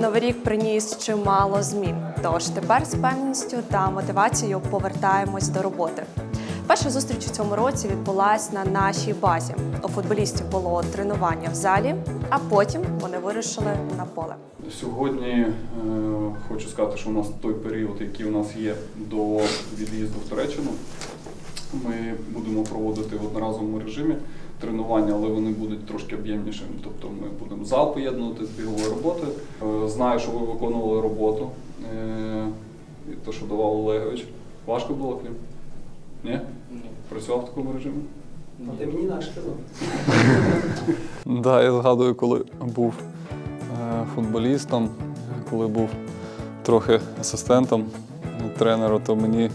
новий рік приніс чимало змін. Тож тепер з певністю та мотивацією повертаємось до роботи. Перша зустріч у цьому році відбулась на нашій базі. У футболістів було тренування в залі, а потім вони вирушили на поле. Сьогодні е, хочу сказати, що у нас той період, який у нас є до від'їзду в Туреччину, ми будемо проводити в одноразовому режимі тренування, але вони будуть трошки об'ємнішими. Тобто ми будемо зал поєднувати з біговою роботою. Е, знаю, що ви виконували роботу, е, і те, що давав Олегович. Важко було Клім? Ні? Ні. Працював в такому режимі? Ти мені наш казав. Да, я згадую, коли був е, футболістом, коли був трохи асистентом тренера, то мені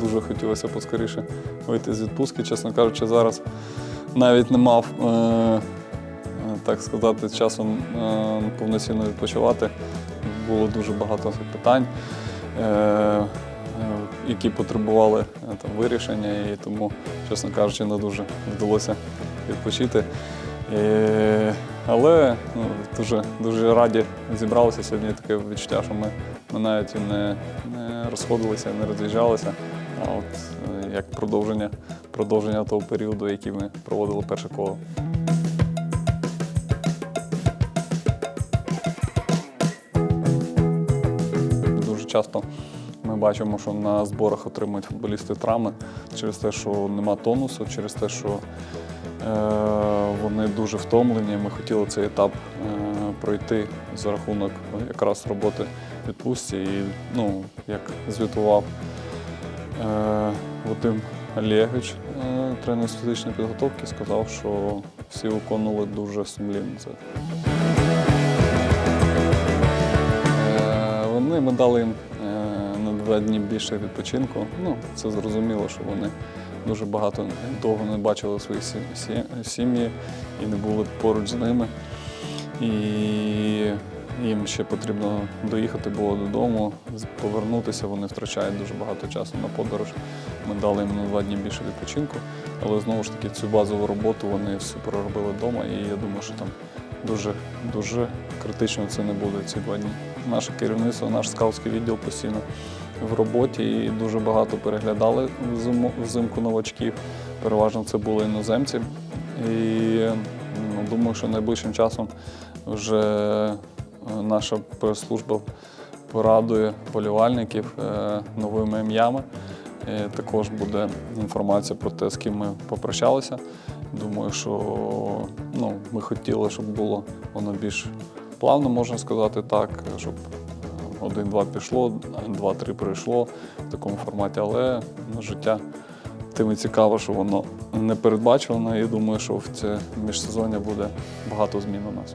дуже хотілося поскоріше вийти з відпустки. Чесно кажучи, зараз навіть не мав, е, е, так сказати, часу е, повноцінно відпочивати. Було дуже багато питань. Які потребували там, вирішення, і тому, чесно кажучи, не дуже вдалося відпочити. Але ну, дуже, дуже раді зібралися сьогодні. Таке відчуття, що ми, ми навіть і не, не розходилися, не роз'їжджалися. А от як продовження, продовження того періоду, який ми проводили перше коло. Дуже часто ми бачимо, що на зборах отримують футболісти травми через те, що нема тонусу, через те, що е, вони дуже втомлені. Ми хотіли цей етап е, пройти за рахунок якраз роботи відпустці. І ну, як звітував е, Вадим Олегович, е, тренер з фізичної підготовки, сказав, що всі виконували дуже сумлінно це. Е, Вони ми дали їм е, на два дні більше відпочинку. Ну, це зрозуміло, що вони дуже багато довго не бачили свої сі- сі- сім'ї і не були поруч з ними. І їм ще потрібно доїхати було додому, повернутися. Вони втрачають дуже багато часу на подорож. Ми дали їм на два дні більше відпочинку, але знову ж таки цю базову роботу вони всю проробили вдома, і я думаю, що там дуже дуже критично це не буде ці два дні. Наше керівництво, наш скаутський відділ постійно в роботі і дуже багато переглядали взимку новачків. Переважно це були іноземці. І ну, думаю, що найближчим часом вже наша прес-служба порадує полювальників е, новими ім'ями. Е, Також буде інформація про те, з ким ми попрощалися. Думаю, що ну, ми хотіли, щоб було воно більш плавно, можна сказати так, щоб е, один-два пішло, два-три прийшло в такому форматі, але ну, життя тим і цікаво, що воно не передбачувано, і думаю, що в це міжсезоння буде багато змін у нас.